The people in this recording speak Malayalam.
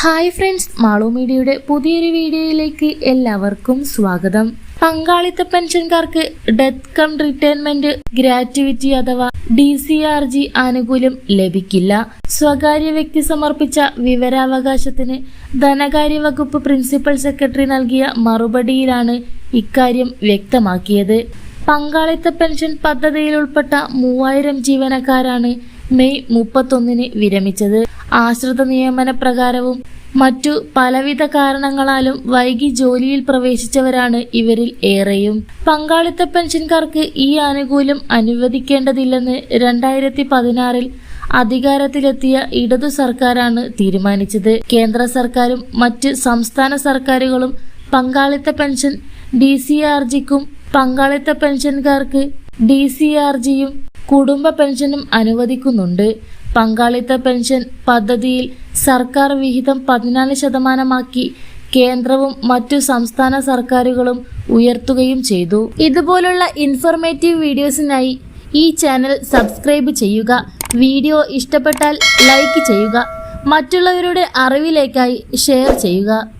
ഹായ് ഫ്രണ്ട്സ് മാളു മീഡിയയുടെ പുതിയൊരു വീഡിയോയിലേക്ക് എല്ലാവർക്കും സ്വാഗതം. പങ്കാളിത്ത പെൻഷൻകാർക്ക് ഡെത്ത് കം റിട്ടയർമെന്റ് ഗ്രാറ്റുവിറ്റി അഥവാ ഡി സി ആർ ജി ആനുകൂല്യം ലഭിക്കില്ല. സ്വകാര്യ വ്യക്തി സമർപ്പിച്ച വിവരാവകാശത്തിന് ധനകാര്യ വകുപ്പ് പ്രിൻസിപ്പൽ സെക്രട്ടറി നൽകിയ മറുപടിയിലാണ് ഇക്കാര്യം വ്യക്തമാക്കിയത്. പങ്കാളിത്ത പെൻഷൻ പദ്ധതിയിൽ ഉൾപ്പെട്ട മൂവായിരം ജീവനക്കാരാണ് മെയ് മുപ്പത്തൊന്നിന് വിരമിച്ചത്. ആശ്രിത നിയമന പ്രകാരവും മറ്റു പലവിധ കാരണങ്ങളാലും വൈകി ജോലിയിൽ പ്രവേശിച്ചവരാണ് ഇവരിൽ ഏറെയും. പങ്കാളിത്ത പെൻഷൻകാർക്ക് ഈ ആനുകൂല്യം അനുവദിക്കേണ്ടതില്ലെന്ന് രണ്ടായിരത്തി പതിനാറിൽ അധികാരത്തിലെത്തിയ ഇടതു സർക്കാരാണ് തീരുമാനിച്ചത്. കേന്ദ്ര സർക്കാരും മറ്റ് സംസ്ഥാന സർക്കാരുകളും പങ്കാളിത്ത പെൻഷൻ ഡി സി ആർ ജിക്കും പങ്കാളിത്ത പെൻഷൻകാർക്ക് ഡി സി ആർ ജിയും കുടുംബ പെൻഷനും അനുവദിക്കുന്നുണ്ട്. പങ്കാളിത്ത പെൻഷൻ പദ്ധതിയിൽ സർക്കാർ വിഹിതം പതിനാല് ശതമാനമാക്കി കേന്ദ്രവും മറ്റു സംസ്ഥാന സർക്കാരുകളും ഉയർത്തുകയും ചെയ്തു. ഇതുപോലുള്ള ഇൻഫോർമേറ്റീവ് വീഡിയോസിനായി ഈ ചാനൽ സബ്സ്ക്രൈബ് ചെയ്യുക. വീഡിയോ ഇഷ്ടപ്പെട്ടാൽ ലൈക്ക് ചെയ്യുക. മറ്റുള്ളവരുടെ അറിവിലേക്കായി ഷെയർ ചെയ്യുക.